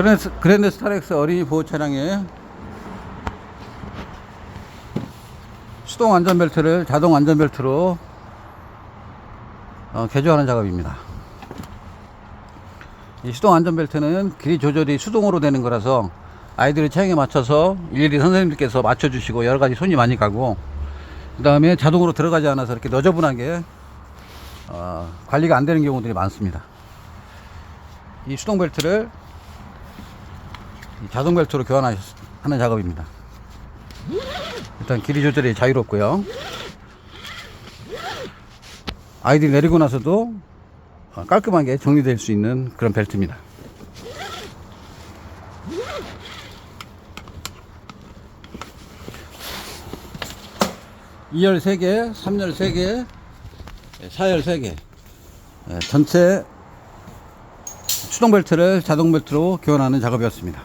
그랜드, 그랜드 스타렉스 어린이 보호 차량에 수동 안전벨트를 자동 안전벨트로 어, 개조하는 작업입니다. 이 수동 안전벨트는 길이 조절이 수동으로 되는 거라서 아이들의 체형에 맞춰서 일일이 선생님들께서 맞춰주시고 여러 가지 손이 많이 가고 그 다음에 자동으로 들어가지 않아서 이렇게 너저분하게 어, 관리가 안 되는 경우들이 많습니다. 이 수동 벨트를 이 자동 벨트로 교환하는 작업입니다. 일단 길이 조절이 자유롭고요. 아이들이 내리고 나서도 어, 깔끔하게 정리될 수 있는 그런 벨트입니다. 2열 3개, 3열 3개, 4열 3개. 예, 전체 수동 벨트를 자동 벨트로 교환하는 작업이었습니다.